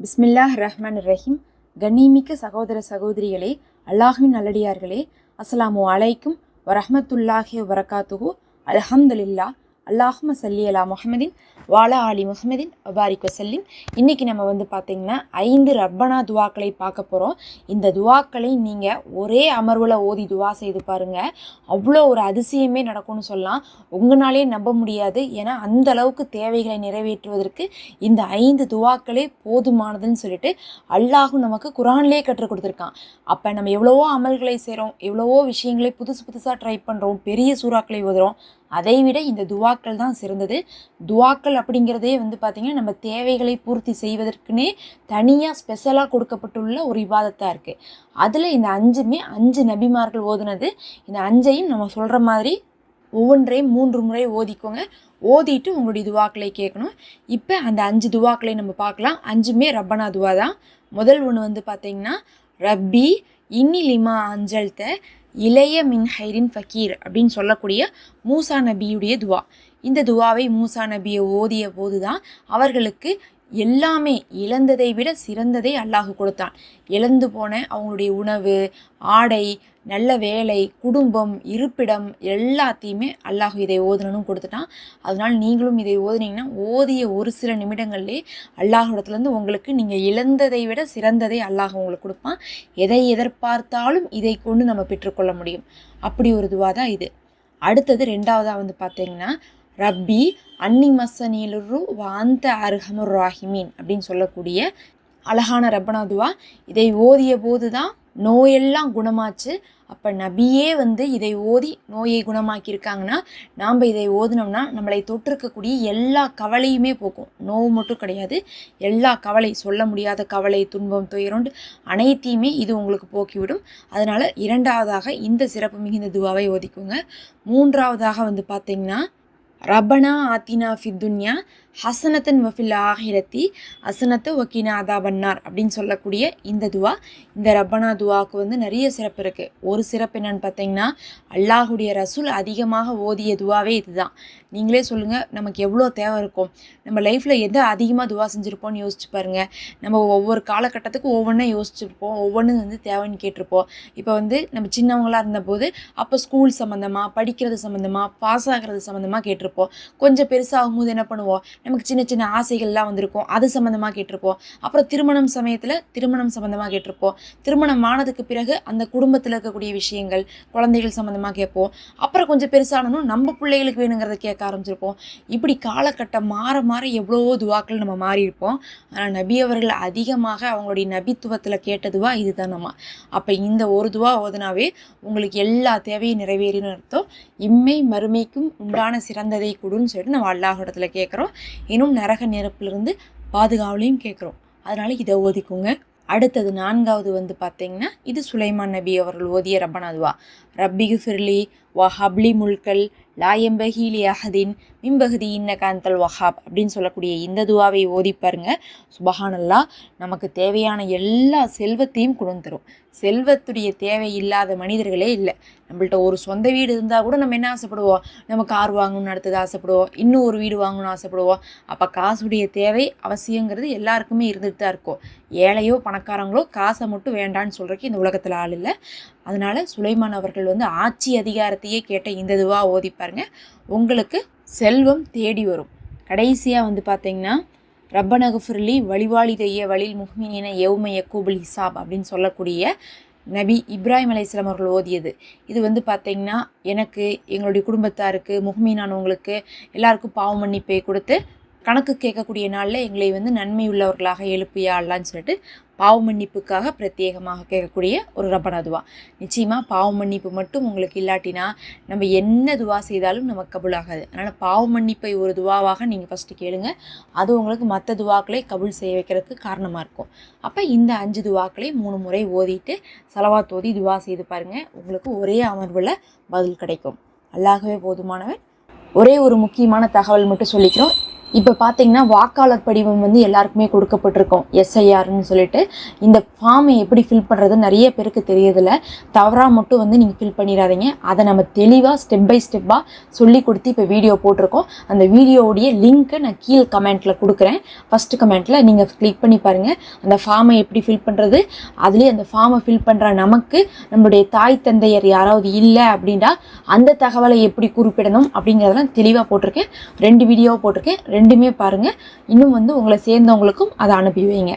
பிஸ்மில்லாஹ் ரஹ்மான் ரஹீம் கண்ணிமிக்க சகோதர சகோதரிகளே அல்லாஹின் நல்லடியார்களே அஸ்ஸலாமு அலைக்கும் வரஹ்மத்துல்லாஹி வரகாத்துஹு அலஹம்துல்லா அல்லாஹும சல்லி அலா முஹமதின் வாலா அலி முஹமதின் அபாரிக் வசல்லிம். இன்றைக்கி நம்ம வந்து பார்த்திங்கன்னா ஐந்து ரப்பனா துவாக்களை பார்க்க போகிறோம் இந்த துவாக்களை நீங்கள் ஒரே அமர்வில் ஓதி துவா செய்து பாருங்கள் அவ்வளோ ஒரு அதிசயமே நடக்கும்னு சொல்லலாம். உங்களாலே நம்ப முடியாது. ஏன்னா அந்த அளவுக்கு தேவைகளை நிறைவேற்றுவதற்கு இந்த ஐந்து துவாக்களே போதுமானதுன்னு சொல்லிட்டு அல்லாஹும் நமக்கு குரான்லேயே கற்றுக் கொடுத்துருக்கான். அப்போ நம்ம எவ்வளவோ அமல்களை செய்கிறோம் எவ்வளவோ விஷயங்களை புதுசு புதுசாக ட்ரை பண்ணுறோம் பெரிய சூறாக்களை ஓதுறோம். அதை விட இந்த துவாக்கள் தான் சிறந்தது. துவாக்கள் அப்படிங்கிறதே வந்து பார்த்திங்கன்னா நம்ம தேவைகளை பூர்த்தி செய்வதற்குனே தனியாக ஸ்பெஷலாக கொடுக்கப்பட்டுள்ள ஒரு விவாதத்தாக இருக்குது அதில் இந்த அஞ்சுமே அஞ்சு நபிமார்கள் ஓதுனது. இந்த அஞ்சையும் நம்ம சொல்கிற மாதிரி ஒவ்வொன்றையும் மூன்று முறை ஓதிக்கோங்க. ஓதிட்டு உங்களுடைய துவாக்களை கேட்கணும். இப்போ அந்த அஞ்சு துவாக்களை நம்ம பார்க்கலாம். அஞ்சுமே ரப்பனா துவா தான். முதல் ஒன்று வந்து பார்த்திங்கன்னா ரப்பி இன்னி லிமா அஞ்சல்த இளைய மின் ஹைரின் ஃபக்கீர் அப்படின்னு சொல்லக்கூடிய மூசா நபியுடைய துவா. இந்த துவாவை மூசா நபியை ஓதிய போது தான் அவர்களுக்கு எல்லாமே இழந்ததை விட சிறந்ததை அல்லாஹ் கொடுத்தான். இழந்து போன அவங்களுடைய உணவு ஆடை நல்ல வேலை குடும்பம் இருப்பிடம் எல்லாத்தையுமே அல்லாஹ் இதை ஓதுனனும் கொடுத்துட்டான். அதனால் நீங்களும் இதை ஓதுனீங்கன்னா ஓதிய ஒரு சில நிமிடங்கள்லே அல்லாஹிடத்துலேருந்து உங்களுக்கு நீங்கள் இழந்ததை விட சிறந்ததை அல்லாஹ் உங்களுக்கு கொடுப்பான். எதை எதிர்பார்த்தாலும் இதை கொண்டு நம்ம பெற்றுக்கொள்ள முடியும். அப்படி ஒரு துவா தான் இது. அடுத்தது ரெண்டாவதாக வந்து பார்த்தீங்கன்னா ரப்பி அன்னி மசனிலுரு வாந்த அருகமுர் ராஹிமீன் அப்படின்னு சொல்லக்கூடிய அழகான ரப்பனா துவா. இதை ஓதிய போது தான் நோயெல்லாம் குணமாச்சு. அப்போ நபியே வந்து இதை ஓதி நோயை குணமாக்கியிருக்காங்கன்னா நாம் இதை ஓதினோம்னா நம்மளை தொற்றிருக்கக்கூடிய எல்லா கவலையுமே போக்கும். நோவு மட்டும் கிடையாது. எல்லா கவலை சொல்ல முடியாத கவலை துன்பம் துயரோண்டு அனைத்தையுமே இது உங்களுக்கு போக்கிவிடும். அதனால் இரண்டாவதாக இந்த சிறப்பு மிகுந்த துவாவை ஓதிக்குங்க. மூன்றாவதாக வந்து பார்த்திங்கன்னா ரபனா ஆத்தினா ஃபித்துன்யா ஹசனத்தன் வஃபில் ஆஹிரத்தி ஹசனத்தை வக்கீனா அதாபன்னார் அப்படின்னு சொல்லக்கூடிய இந்த துவா. இந்த ரப்பனா துவாவுக்கு வந்து நிறைய சிறப்பு இருக்குது ஒரு சிறப்பு என்னன்னு பார்த்தீங்கன்னா அல்லாஹுடைய ரசூல் அதிகமாக ஓதிய துவாவே இதுதான். நீங்களே சொல்லுங்கள் நமக்கு எவ்வளோ தேவை இருக்கும்? நம்ம லைஃப்பில் எதை அதிகமாக துவா செஞ்சுருப்போம்னு யோசிச்சு பாருங்கள் நம்ம ஒவ்வொரு காலகட்டத்துக்கும் ஒவ்வொன்றும் யோசிச்சிருப்போம். ஒவ்வொன்றும் வந்து தேவைன்னு கேட்டிருப்போம். இப்போ வந்து நம்ம சின்னவங்களாக இருந்தபோது அப்போ ஸ்கூல் சம்மந்தமாக படிக்கிறது சம்மந்தமாக பாஸ் ஆகிறது சம்மந்தமாக கேட்டிருப்போம். கொஞ்சம் பெருசாகும்போது என்ன பண்ணுவோம்? நமக்கு சின்ன சின்ன ஆசைகள்லாம் வந்திருக்கும். அது சம்மந்தமாக கேட்டிருப்போம். அப்புறம் திருமணம் சமயத்தில் திருமணம் சம்மந்தமாக கேட்டிருப்போம். திருமணம் ஆனதுக்கு பிறகு அந்த குடும்பத்தில் இருக்கக்கூடிய விஷயங்கள் குழந்தைகள் சம்மந்தமாக கேட்போம். அப்புறம் கொஞ்சம் பெருசானதும் நம்ம பிள்ளைகளுக்கு வேணுங்கிறத கேட்க ஆரம்பிச்சிருப்போம். இப்படி காலகட்டம் மாற மாற எவ்வளவோ துவாக்கள் நம்ம மாறியிருப்போம். ஆனால் நபி அவர்கள் அதிகமாக அவங்களுடைய நபித்துவத்தில் கேட்டதுவா இதுதான் நம்ம அப்போ இந்த ஒரு துவா ஓதுனாவே உங்களுக்கு எல்லா தேவையும் நிறைவேறினு அர்த்தம். இம்மை மறுமைக்கும் உண்டான சிறந்ததை கொடுன்னு சொல்லிட்டு நம்ம அல்லாஹ் இடத்துல கேட்குறோம். இன்னும் நரக நெருப்பிலிருந்து பாதுகாவலையும் கேட்குறோம். அதனால் இதை ஓதிக்குங்க. அடுத்தது நான்காவது வந்து பார்த்தீங்கன்னா இது சுலைமான் நபி அவர்கள் ஓதிய ரப்பனாதுவா. ரப்பிகு ஃபிர்லி வஹப்லி முல்கல் லாயம்பஹீலி அஹதின் மிம்பகதி இன்ன காந்தல் வஹாப் அப்படின்னு சொல்லக்கூடிய இந்த துவாவை ஓதி பாருங்க. சுபஹானல்லா நமக்கு தேவையான எல்லா செல்வத்தையும் கொண்டு தரும். செல்வத்துடைய தேவை இல்லாத மனிதர்களே இல்லை. நம்மள்ட்ட ஒரு சொந்த வீடு இருந்தால் கூட நம்ம என்ன ஆசைப்படுவோம்? நம்ம கார் வாங்கணும்னு அடுத்தது ஆசைப்படுவோம். இன்னும் ஒரு வீடு வாங்கணும்னு ஆசைப்படுவோம். அப்போ காசுடைய தேவை அவசியங்கிறது எல்லாருக்குமே இருந்துட்டு தான் இருக்கும். ஏழையோ பணக்காரங்களோ காசை மட்டும் வேண்டான்னு சொல்கிறக்கு இந்த உலகத்தில் ஆள் இல்லை. அதனால் சுலைமான் அவர்கள் வந்து ஆட்சி அதிகாரத்தையே கேட்ட இந்த இதுவாக ஓதி பாருங்க. உங்களுக்கு செல்வம் தேடி வரும். கடைசியாக வந்து பார்த்தீங்கன்னா வழிவாளி வழிவாளிதைய வழில் முஹ்மினின எவ்மைய யக்கூபுல் ஹிசாப் அப்படின்னு சொல்லக்கூடிய நபி இப்ராஹிம் அலையாம் அவர்கள் ஓதியது. இது வந்து பார்த்தீங்கன்னா எனக்கு எங்களுடைய குடும்பத்தாருக்கு முஹ்மீனானவங்களுக்கு எல்லாருக்கும் பாவ மன்னிப்பை கொடுத்து கணக்கு கேட்கக்கூடிய நாளில் எங்களை வந்து நன்மை உள்ளவர்களாக எழுப்பியா அல்லான்னு சொல்லிட்டு பாவ மன்னிப்புக்காக பிரத்யேகமாக கேட்கக்கூடிய ஒரு ரப்பனா துவா நிச்சயமாக பாவ மன்னிப்பு மட்டும் உங்களுக்கு இல்லாட்டினா நம்ம என்ன துவா செய்தாலும் நமக்கு கபுல் ஆகாது அதனால் பாவ மன்னிப்பை ஒரு துவாவாக நீங்கள் ஃபஸ்ட்டு கேளுங்க. அது உங்களுக்கு மற்ற துவாக்களை கபுல் செய்ய வைக்கிறதுக்கு காரணமாக இருக்கும். அப்போ இந்த அஞ்சு துவாக்களை மூணு முறை ஓதிட்டு செலவா தோதி துவா செய்து பாருங்கள் உங்களுக்கு ஒரே அமர்வில் பதில் கிடைக்கும். அல்லாகவே போதுமானவர். ஒரே ஒரு முக்கியமான தகவல் மட்டும் சொல்லிக்கிறோம். இப்போ பார்த்தீங்கன்னா வாக்காளர் படிவம் வந்து எல்லாருக்குமே கொடுக்கப்பட்டிருக்கோம் எஸ்ஐஆர்னு சொல்லிட்டு. இந்த ஃபார்மை எப்படி ஃபில் பண்ணுறது நிறைய பேருக்கு தெரியதில்ல தவறாக மட்டும் வந்து நீங்கள் ஃபில் பண்ணிடாதீங்க. அதை நம்ம தெளிவாக ஸ்டெப் பை ஸ்டெப்பாக சொல்லி கொடுத்து இப்போ வீடியோ போட்டிருக்கோம். அந்த வீடியோவுடைய லிங்க்கை நான் கீழ் கமெண்ட்டில் கொடுக்குறேன். ஃபஸ்ட்டு கமெண்ட்டில் நீங்கள் கிளிக் பண்ணி பாருங்கள் அந்த ஃபார்மை எப்படி ஃபில் பண்ணுறது அதுலேயே அந்த ஃபார்மை ஃபில் பண்ணுற நமக்கு நம்மளுடைய தாய் தந்தையர் யாராவது இல்லை அப்படின்னா அந்த தகவலை எப்படி குறிப்பிடணும் அப்படிங்கிறதெல்லாம் தெளிவாக போட்டிருக்கேன். ரெண்டு வீடியோ போட்டிருக்கேன். ரெண்டுமே பாருங்கள் இன்னும் வந்து உங்களை சேர்ந்தவங்களுக்கும் அதை அனுப்பி வைங்க.